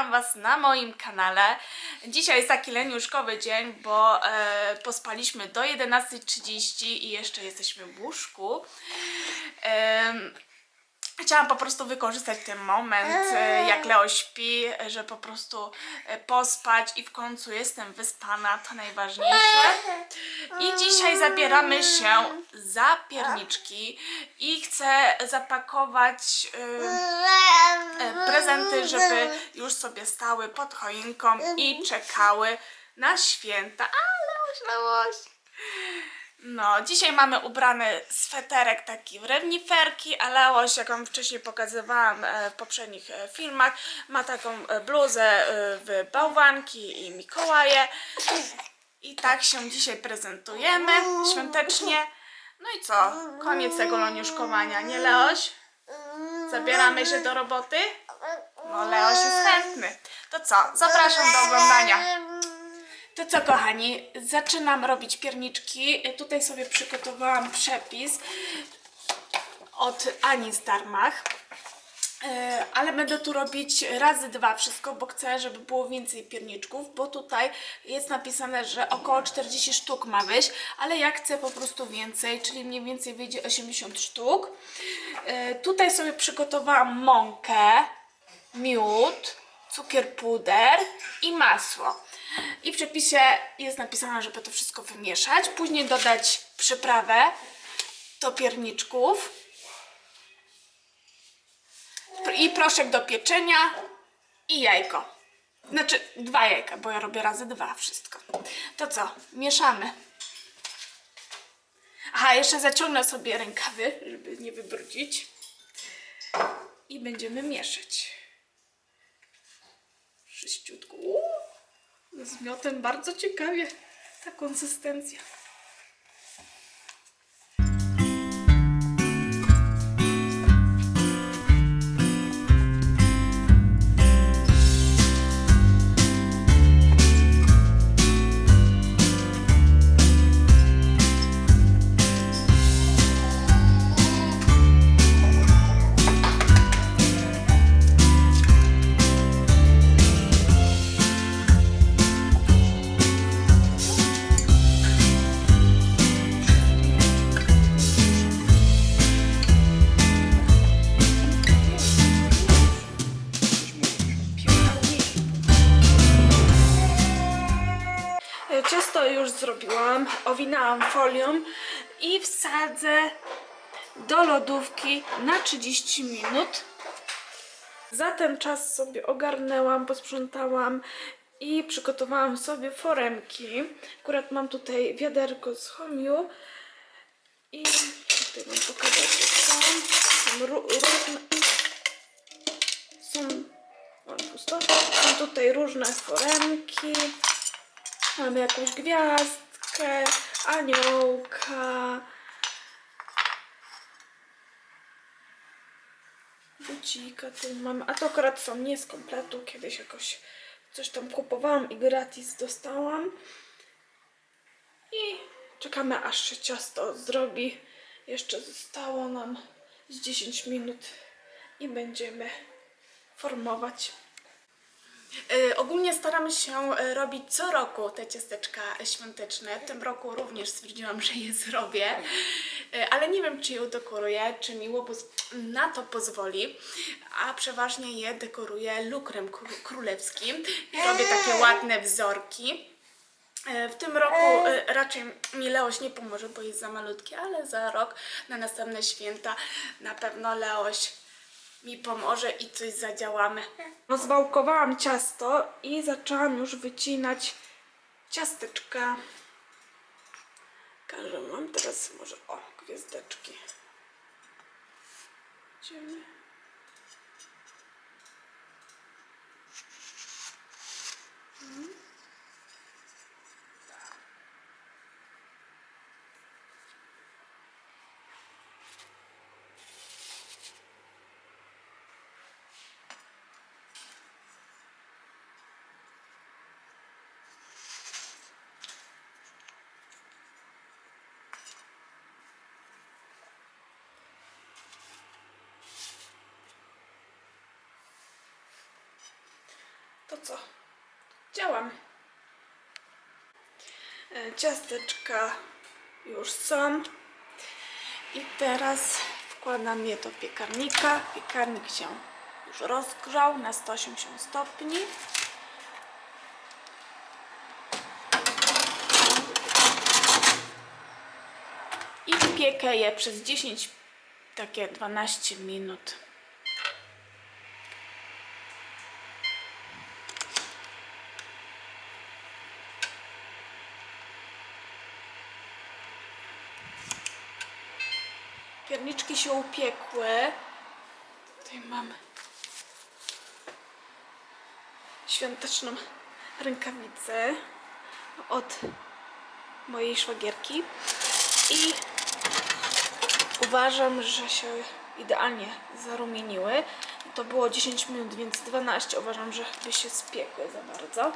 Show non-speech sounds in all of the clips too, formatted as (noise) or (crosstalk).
witam Was na moim kanale. Dzisiaj jest taki leniuszkowy dzień, bo e, pospaliśmy do 11.30 i jeszcze jesteśmy w łóżku. Em, Chciałam po prostu wykorzystać ten moment, e, jak Leo śpi, że po prostu e, pospać i w końcu jestem wyspana, to najważniejsze. I dzisiaj zabieramy się za pierniczki i chcę zapakować e, prezenty, żeby już sobie stały pod choinką i czekały na święta. A, Leoś, Leoś. No, dzisiaj mamy ubrany sweterek taki w reniferki, a Leoś, jak wam wcześniej pokazywałam e, w poprzednich e, filmach, ma taką e, bluzę w bałwanki i Mikołaje. I tak się dzisiaj prezentujemy świątecznie. No i co? Koniec tego loniuszkowania, nie Leoś? Zabieramy się do roboty? No, Leoś jest chętny. To co? Zapraszam do oglądania. To co, kochani, zaczynam robić pierniczki. Tutaj sobie przygotowałam przepis od Ani z Darmach. E, Ale będę tu robić razy dwa wszystko, bo chcę, żeby było więcej pierniczków, bo tutaj jest napisane, że około 40 sztuk ma wyjść, ale ja chcę po prostu więcej, czyli mniej więcej wyjdzie 80 sztuk. E, Tutaj sobie przygotowałam mąkę, miód, cukier puder i masło. I w przepisie jest napisane, żeby to wszystko wymieszać, później dodać przyprawę do pierniczków i proszek do pieczenia i jajko. Znaczy dwa jajka, bo ja robię razy dwa wszystko. To co? Mieszamy. Aha, jeszcze zaciągnę sobie rękawy, żeby nie wybrudzić. I będziemy mieszać. Sześciutku. Uuu, Z miotem bardzo ciekawie ta konsystencja. Ciasto już zrobiłam, owinęłam folią i wsadzę do lodówki na 30 minut. Za ten czas sobie ogarnęłam, posprzątałam i przygotowałam sobie foremki. Akurat mam tutaj wiaderko z chomiu i tutaj wam pokażę, jak są. Są ró- różne, są, o, pusto. są tutaj różne foremki. Mamy jakąś gwiazdkę, aniołka. Bucika tu mamy. A to akurat są nie z kompletu. Kiedyś jakoś coś tam kupowałam i gratis dostałam. I czekamy aż się ciasto zrobi. Jeszcze zostało nam z 10 minut i będziemy formować. Y, Ogólnie staramy się y, robić co roku te ciasteczka świąteczne. W tym roku również stwierdziłam, że je zrobię, Y, ale nie wiem, czy je udekoruję, czy mi łobuz na to pozwoli, a przeważnie je dekoruję lukrem kró- królewskim i robię takie ładne wzorki. W tym roku raczej mi Leoś nie pomoże, bo jest za malutki, ale za rok na następne święta na pewno Leoś mi pomoże i coś zadziałamy. Rozwałkowałam ciasto i zaczęłam już wycinać ciasteczka. Każę mam teraz może, o, gwiazdeczki. Idziemy. Mm. To co? Działam. E, Ciasteczka już są. I teraz wkładam je do piekarnika. Piekarnik się już rozgrzał na 180 stopni. I piekę je przez 10, takie 12 minut. Pierniczki się upiekły. Tutaj mam świąteczną rękawicę od mojej szwagierki i uważam, że się idealnie zarumieniły. To było 10 minut, więc 12 uważam, że by się spiekły za bardzo.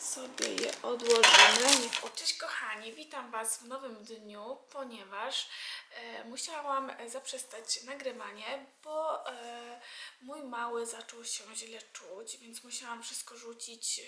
Sobie je odłożymy. Cześć kochani, witam Was w nowym dniu, ponieważ e, musiałam e, zaprzestać nagrywanie, bo e, mój mały zaczął się źle czuć, więc musiałam wszystko rzucić e,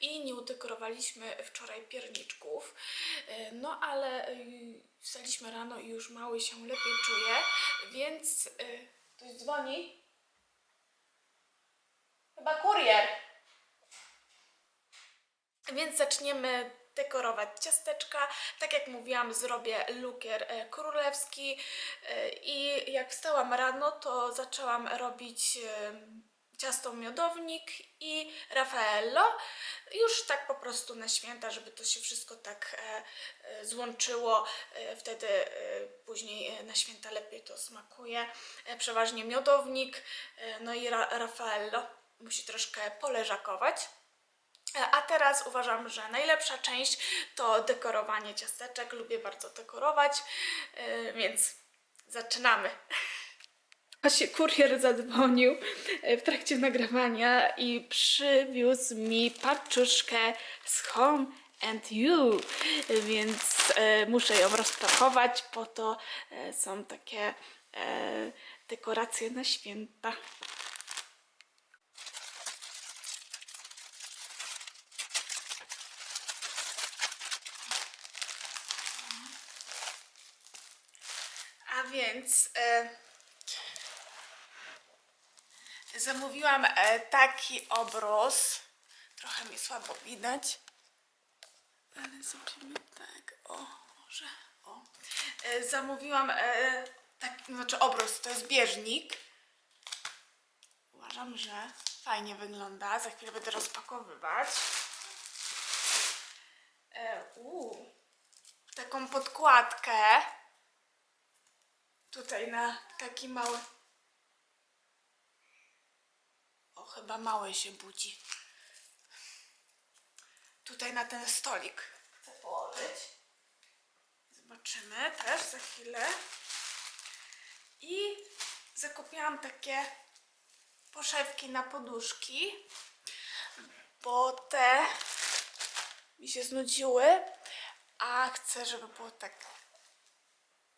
i nie udekorowaliśmy wczoraj pierniczków. E, no ale e, wstaliśmy rano i już mały się lepiej czuje, więc... E, ktoś dzwoni? Chyba kurier. Więc zaczniemy dekorować ciasteczka. Tak jak mówiłam, zrobię lukier e, królewski e, i jak wstałam rano, to zaczęłam robić e, ciasto miodownik i Raffaello. Już tak po prostu na święta, żeby to się wszystko tak złączyło. Wtedy później na święta lepiej to smakuje. Przeważnie miodownik, no i ra Raffaello musi troszkę poleżakować. A teraz uważam, że najlepsza część to dekorowanie ciasteczek. Lubię bardzo dekorować, e, więc zaczynamy. (laughs) Właśnie kurier zadzwonił e, w trakcie nagrywania i przywiózł mi paczuszkę z Home and You, więc e, muszę ją rozpakować, po to są takie dekoracje na święta. A więc e, zamówiłam e, taki obrus. Trochę mi słabo widać. Ale zrobimy tak. O, może. O. E, zamówiłam e, taki, znaczy obrus, to jest bieżnik. Uważam, że fajnie wygląda. Za chwilę będę rozpakowywać. E, uu, taką podkładkę tutaj na taki mały. O, chyba mały się budzi. Tutaj na ten stolik chcę położyć. Zobaczymy też za chwilę. I zakupiłam takie poszewki na poduszki, bo te mi się znudziły, a chcę, żeby było tak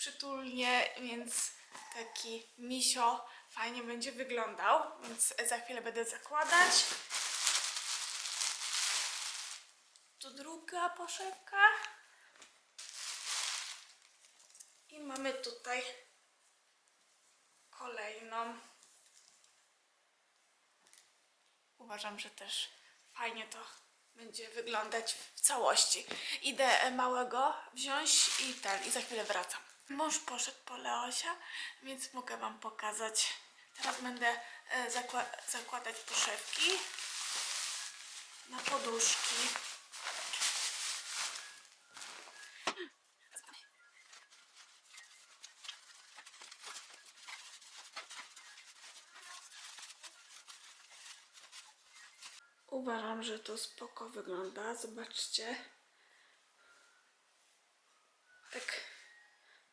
przytulnie, więc taki misio fajnie będzie wyglądał, więc za chwilę będę zakładać. Tu druga poszewka. I mamy tutaj kolejną. Uważam, że też fajnie to będzie wyglądać w całości. Idę małego wziąć i ten, i za chwilę wracam. Mąż poszedł po Leosia, więc mogę Wam pokazać. Teraz będę e, zakła- zakładać poszewki na poduszki. Uważam, że to spoko wygląda. Zobaczcie. Tak.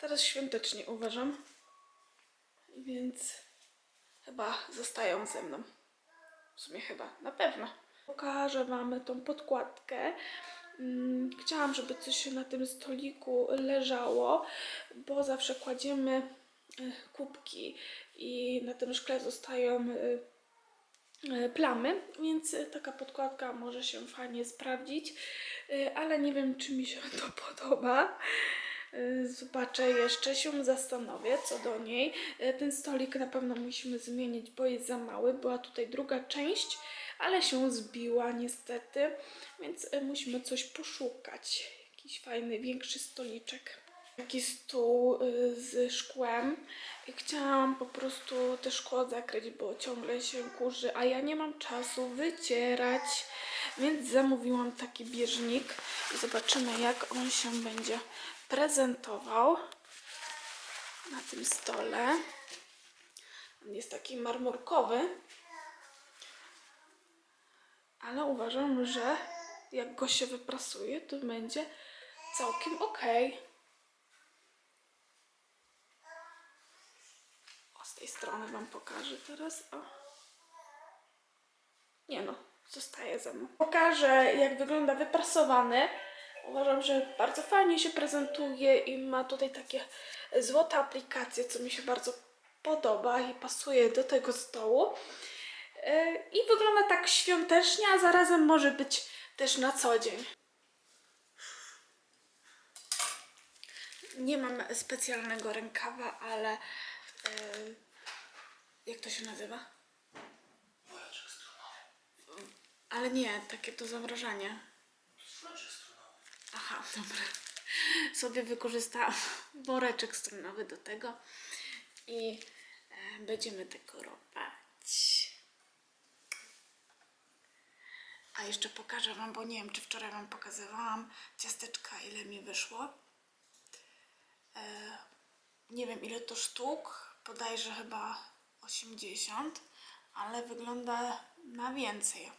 Teraz świątecznie uważam. Więc chyba zostają ze mną. W sumie chyba, na pewno. Pokażę Wam tą podkładkę. Mm, Chciałam, żeby coś na tym stoliku leżało, bo zawsze kładziemy y, kubki i na tym szkle zostają y, e, plamy, więc e, taka podkładka może się fajnie sprawdzić, e, ale nie wiem, czy mi się to (laughs) podoba. E, Zobaczę jeszcze, się zastanowię co do niej. E, Ten stolik na pewno musimy zmienić, bo jest za mały. Była tutaj druga część, ale się zbiła niestety, więc e, musimy coś poszukać. Jakiś fajny, większy stoliczek. Taki stół y, z szkłem. Chciałam po prostu te szkło zakryć, bo ciągle się kurzy, a ja nie mam czasu wycierać, więc zamówiłam taki bieżnik i zobaczymy jak on się będzie prezentował na tym stole. On jest taki marmurkowy, ale uważam, że jak go się wyprasuje, to będzie całkiem okej. O, z tej strony Wam pokażę teraz. O. Nie no, zostaje ze mną. Pokażę, jak wygląda wyprasowany. Uważam, że bardzo fajnie się prezentuje i ma tutaj takie złote aplikacje, co mi się bardzo podoba i pasuje do tego stołu. Yy, I wygląda tak świątecznie, a zarazem może być też na co dzień. Nie mam specjalnego rękawa, ale yy, jak to się nazywa? Ale nie, takie to zamrażanie. Aha, dobra. Sobie wykorzystałam woreczek strunowy do tego i e, będziemy dekorować. A jeszcze pokażę Wam, bo nie wiem, czy wczoraj Wam pokazywałam ciasteczka, ile mi wyszło. E, nie wiem, ile to sztuk, bodajże chyba 80, ale wygląda na więcej.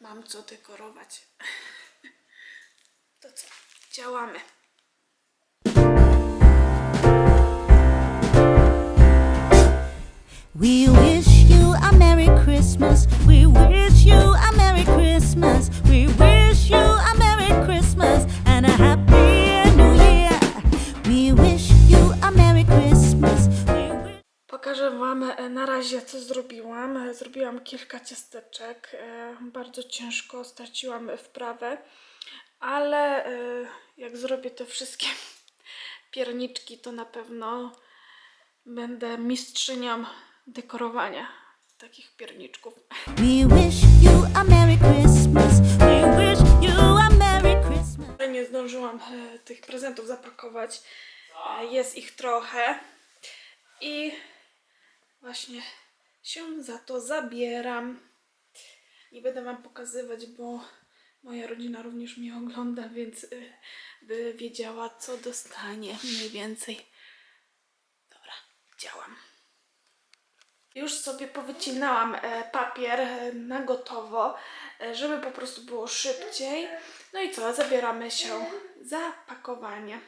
Mam co dekorować. To co? Działamy. We wish you a Merry Christmas. We wish you a Merry Christmas. We wish you a Merry Christmas and a Happy New Year. We wish you a Merry Christmas. We wish Pokażę Wam e, na razie, co zrobiłam. E, Zrobiłam kilka ciasteczek. e, Bardzo ciężko straciłam wprawę, ale e, jak zrobię te wszystkie (laughs) pierniczki, to na pewno będę mistrzynią dekorowania takich pierniczków. (laughs) we wish you a Merry Christmas. We wish you a Merry Christmas. Ale nie zdążyłam e, tych prezentów zapakować. E, Jest ich trochę. I właśnie się za to zabieram. Nie będę Wam pokazywać, bo moja rodzina również mnie ogląda, więc y, by wiedziała, co dostanie mniej więcej. Dobra, działam. Już sobie powycinałam e, papier e, na gotowo, e, żeby po prostu było szybciej. No i co, zabieramy się za pakowanie.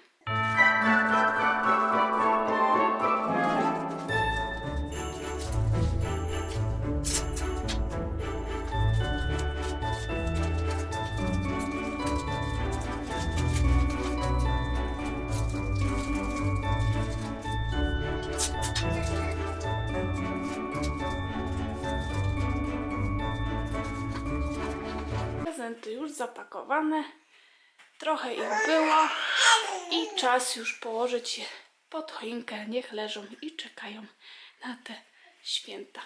Już zapakowane. Trochę ich było i czas już położyć je pod choinkę. Niech leżą i czekają na te święta.